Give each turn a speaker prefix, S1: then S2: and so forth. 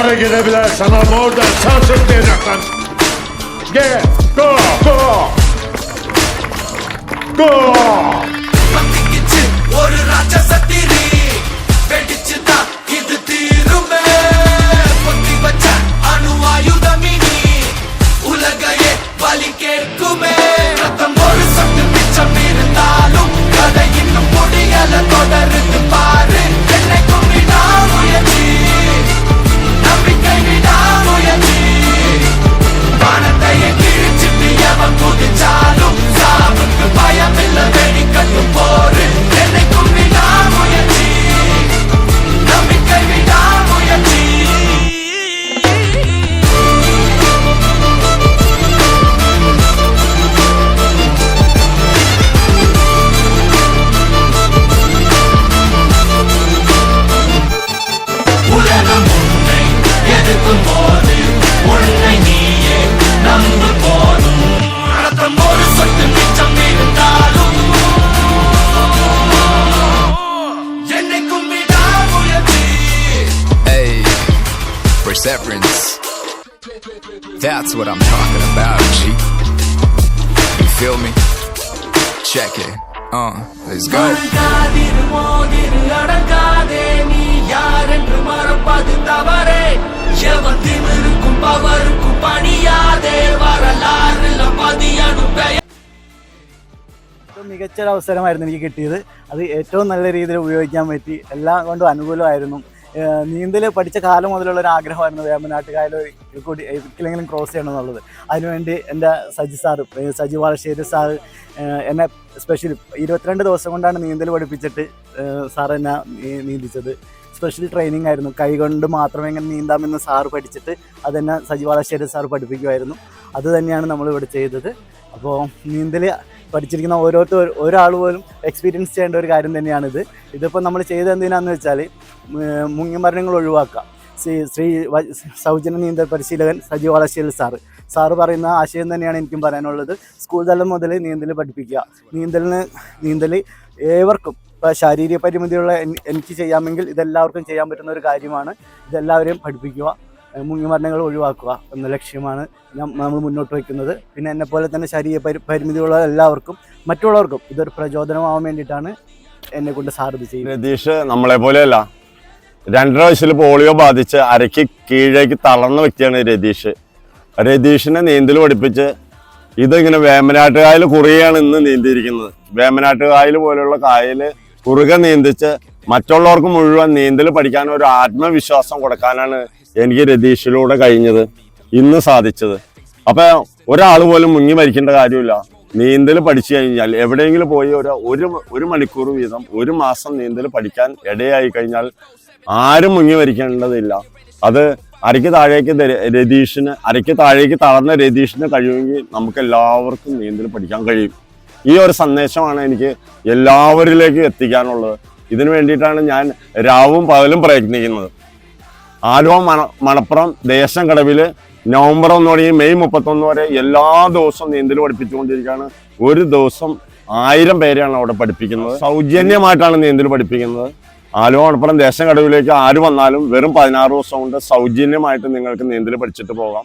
S1: Oraya gidebilir sana ama oradan sağ sürtleyecek lan. Gel. Go. Go. Go.
S2: severance. That's what I'm talking about, G. You feel me? Check it. Uh, let's go.
S3: മികച്ചൊരു അവസരമായിരുന്നു എനിക്ക് കിട്ടിയത് അത് ഏറ്റവും നല്ല രീതിയിൽ ഉപയോഗിക്കാൻ പറ്റി എല്ലാം കൊണ്ടും അനുകൂലമായിരുന്നു നീന്തൽ പഠിച്ച കാലം മുതലുള്ള ഒരു ആഗ്രഹമായിരുന്നു വേമ്പനാട്ടുകായൽ കൂടി ഒരിക്കലെങ്കിലും ക്രോസ് ചെയ്യണം എന്നുള്ളത്. അതിനുവേണ്ടി എന്റെ സജി സാറ് സജി വാളശ്ശേരി സാറ് എന്നെ സ്പെഷ്യൽ ഇരുപത്തിരണ്ട് ദിവസം കൊണ്ടാണ് നീന്തൽ പഠിപ്പിച്ചിട്ട് സാർ എന്നെ നീന്തിച്ചത്. സ്പെഷ്യൽ ട്രെയിനിങ് ആയിരുന്നു. കൈകൊണ്ട് മാത്രമേ എങ്ങനെ നീന്താമെന്ന് സാറ് പഠിച്ചിട്ട് അതെന്നെ സജി വാളശ്ശേരി സാർ പഠിപ്പിക്കുമായിരുന്നു അത് തന്നെയാണ് നമ്മളിവിടെ ചെയ്തത്. അപ്പോൾ നീന്തൽ പഠിച്ചിരിക്കുന്ന ഓരോരുത്തർ ഒരാൾ പോലും എക്സ്പീരിയൻസ് ചെയ്യേണ്ട ഒരു കാര്യം തന്നെയാണിത്. ഇതിപ്പോൾ നമ്മൾ ചെയ്തത് എന്തിനാന്ന് വെച്ചാൽ മുങ്ങിമരണങ്ങൾ ഒഴിവാക്കാം ശ്രീ ശ്രീ സൗജന്യ നീന്തൽ പരിശീലകൻ സജീവ് വളശ്ശേരി സാറ് സാറ് പറയുന്ന ആശയം തന്നെയാണ് എനിക്കും പറയാനുള്ളത്. സ്കൂൾ തലം മുതൽ നീന്തൽ പഠിപ്പിക്കുക. നീന്തലിന് നീന്തൽ ഏവർക്കും ഇപ്പോൾ ശാരീരിക പരിമിതിയുള്ള എനിക്ക് ചെയ്യാമെങ്കിൽ ഇതെല്ലാവർക്കും ചെയ്യാൻ പറ്റുന്ന ഒരു കാര്യമാണ്. ഇതെല്ലാവരെയും പഠിപ്പിക്കുക. മുങ്ങിമരണങ്ങൾ ഒഴിവാക്കുക എന്ന ലക്ഷ്യമാണ് നമ്മൾ മുന്നോട്ട് വയ്ക്കുന്നത്. പിന്നെ എന്നെ പോലെ തന്നെ ശരീര പരി പരിമിതിയുള്ള എല്ലാവർക്കും മറ്റുള്ളവർക്കും ഇതൊരു പ്രചോദനമാവാൻ വേണ്ടിയിട്ടാണ് എന്നെ കൊണ്ട് സാർ ചെയ്യുന്നത്.
S4: രതീഷ് നമ്മളെ പോലെയല്ല. രണ്ടര വയസ്സിൽ പോളിയോ ബാധിച്ച് അരയ്ക്ക് കീഴേക്ക് തളർന്ന വ്യക്തിയാണ് രതീഷ്. രതീഷിനെ നീന്തൽ പഠിപ്പിച്ച് ഇതിങ്ങനെ വേമ്പനാട്ടുകായൽ കുറുകയാണ് ഇന്ന് നീന്തിയിരിക്കുന്നത്. വേമ്പനാട്ടുകായൽ പോലുള്ള കായൽ കുറുകെ നീന്തിച്ച് മറ്റുള്ളവർക്ക് മുഴുവൻ നീന്തൽ പഠിക്കാൻ ഒരു ആത്മവിശ്വാസം കൊടുക്കാനാണ് എനിക്ക് രതീഷിലൂടെ കഴിഞ്ഞത് ഇന്ന് സാധിച്ചത്. അപ്പൊ ഒരാൾ പോലും മുങ്ങി മരിക്കേണ്ട കാര്യമില്ല. നീന്തൽ പഠിച്ചു കഴിഞ്ഞാൽ എവിടെയെങ്കിലും പോയി ഒരു ഒരു ഒരു മണിക്കൂർ വീതം ഒരു മാസം നീന്തൽ പഠിക്കാൻ ഇടയായി കഴിഞ്ഞാൽ ആരും മുങ്ങി മരിക്കേണ്ടതില്ല. അത് അരയ്ക്ക് താഴേക്ക് രതീഷിന് അരയ്ക്ക് താഴേക്ക് തളർന്ന രതീഷിന് കഴിയുമെങ്കിൽ നമുക്ക് എല്ലാവർക്കും നീന്തൽ പഠിക്കാൻ കഴിയും. ഈ ഒരു സന്ദേശമാണ് എനിക്ക് എല്ലാവരിലേക്കും എത്തിക്കാനുള്ളത്. ഇതിനു വേണ്ടിയിട്ടാണ് ഞാൻ രാവും പകലും പ്രയത്നിക്കുന്നത്. ആലുവ മണ മണപ്പുറം ദേശം കടവിൽ നവംബർ ഒന്ന് തുടങ്ങി മെയ് മുപ്പത്തൊന്ന് വരെ എല്ലാ ദിവസവും നീന്തൽ പഠിപ്പിച്ചുകൊണ്ടിരിക്കുകയാണ്. ഒരു ദിവസം ആയിരം പേരെയാണ് അവിടെ പഠിപ്പിക്കുന്നത്. സൗജന്യമായിട്ടാണ് നീന്തൽ പഠിപ്പിക്കുന്നത്. ആലുവ മണപ്പുറം ദേശം കടവിലേക്ക് ആര് വന്നാലും വെറും പതിനാറ് ദിവസം കൊണ്ട് സൗജന്യമായിട്ട് നിങ്ങൾക്ക് നീന്തൽ പഠിച്ചിട്ട് പോകാം.